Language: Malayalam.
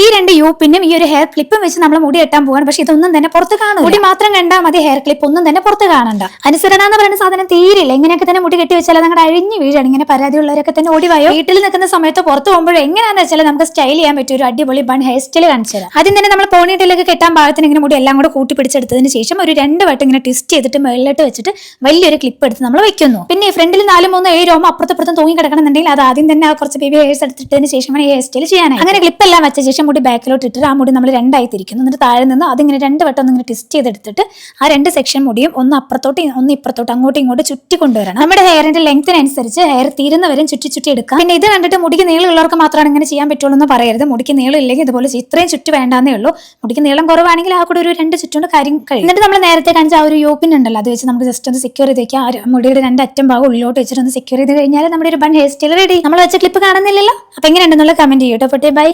ഈ രണ്ട് യൂപ്പിനും ഈ ഒരു ഹെയർ ക്ലിപ്പും വെച്ച് നമ്മൾ മുടി കെട്ടാൻ പോവാണ്. പക്ഷെ ഇതൊന്നും തന്നെ പുറത്ത് കാണും മുടി മാത്രം കണ്ടാൽ മതി ഹെയർ ക്ലിപ്പ് ഒന്നും തന്നെ പുറത്ത് കാണണ്ട. അനുസരണ എന്ന് പറയുന്ന സാധനം തീരില്ല. ഇങ്ങനെയൊക്കെ തന്നെ മുടി കെട്ടി വെച്ചാൽ നമ്മുടെ അഴിഞ്ഞു വീഴാണ്. ഇങ്ങനെ പരാതിയുള്ളവരൊക്കെ തന്നെ ഓടിവായോ വീട്ടിൽ നിൽക്കുന്ന സമയത്ത് പുറത്ത് പോകുമ്പോഴും എങ്ങനെയാണെന്ന് വെച്ചാൽ നമുക്ക് സ്റ്റൈൽ ചെയ്യാൻ പറ്റും ഒരു അടിപൊളി ബൺ ഹെയർ സ്റ്റൈൽ കാണിച്ചു തരാം. ആദ്യം തന്നെ നമ്മൾ പോണിയിട്ടിലേക്ക് കെട്ടാൻ പാകത്തിന് ഇങ്ങനെ മുടി എല്ലാം കൂടെ കൂട്ടി പിടിച്ചെടുത്തതിന് ശേഷം ഒരു രണ്ട് വട്ടം ഇങ്ങനെ ട്വിസ്റ്റ് ചെയ്തിട്ട് മുകളിലോട്ട് വെച്ചിട്ട് വലിയൊരു ക്ലിപ്പ് എടുത്ത് നമ്മൾ വെക്കുന്നു. പിന്നെ ഈ ഫ്രണ്ടിൽ നാല് മൂന്ന് ഏഴ് രോമം അപ്പുറത്തപ്പുറത്തും തൂങ്ങി കിടക്കണമെന്നുണ്ടെങ്കിൽ അത് ആദ്യം തന്നെ ആ കുറച്ച് ബേബി ഹെയർസ് എടുത്തിട്ടതിന് ശേഷം ഹെയർ സ്റ്റൈൽ ചെയ്യാനായി അങ്ങനെ ക്ലിപ്പ് എല്ലാം വെച്ച ശേഷം മുടി ബാക്കിലോട്ട് ഇട്ടിട്ട് ആ മുടി നമ്മൾ രണ്ടായി തിരിക്കുന്നു. എന്നിട്ട് താഴെ നിന്ന് അതിങ്ങനെ രണ്ട് വട്ടം ഒന്ന് ട്വിസ്റ്റ് ചെയ്തെടുത്തിട്ട് ആ രണ്ട് സെക്ഷൻ മുടിയും ഒന്ന് അപ്പുറത്തോട്ട് ഒന്ന് ഇപ്പുറത്തോട്ട് അങ്ങോട്ടും ഇങ്ങോട്ട് ചുറ്റി കൊണ്ടുവരണം. നമ്മുടെ ഹെയറിന്റെ ലെങ്ത്തിനനുസരിച്ച് ഹെയർ തീരുന്നവരും ചുറ്റി ചുറ്റി എടുക്കാം. പിന്നെ ഇത് കണ്ടിട്ട് മുടിക്ക് നീളമുള്ളവർക്ക് മാത്രമാണ് ഇങ്ങനെ ചെയ്യാൻ പറ്റുള്ളൂ എന്ന് പറയരുത്. മുടിക്ക് നീളം ഇല്ലെങ്കിൽ ഇതുപോലെ ഇത്രയും ചുറ്റ് വേണ്ടാന്നേ ഉള്ളൂ. മുടിക്ക് നീളം കുറവാണെങ്കിൽ ആ കൂടെ ഒരു രണ്ട് ചുറ്റുകൊണ്ട് കാര്യം കഴിയും. എന്നിട്ട് നമ്മൾ നേരത്തെ കാണിച്ച ആ ഒരു യോപ്പിൻ ഉണ്ടല്ലോ അത് വെച്ച് നമുക്ക് ജസ്റ്റ് ഒന്ന് സെക്യൂർ ചെയ്ത് വെക്കാം. ആ മുടിയുടെ രണ്ട് അറ്റം ഭാഗം ഉള്ളിലോട്ട് വെച്ചിട്ട് ഒന്ന് സെക്യൂർ ചെയ്ത് കഴിഞ്ഞാൽ നമ്മുടെ ഒരു ബൺ ഹെയർ സ്റ്റൈൽ റെഡി നമ്മൾ വെച്ച ക്ലിപ്പ് കാണുന്നില്ലല്ലോ? അപ്പൊ എങ്ങനെയുണ്ടെന്നുള്ള കമന്റ് ചെയ്യട്ടോ ബൈ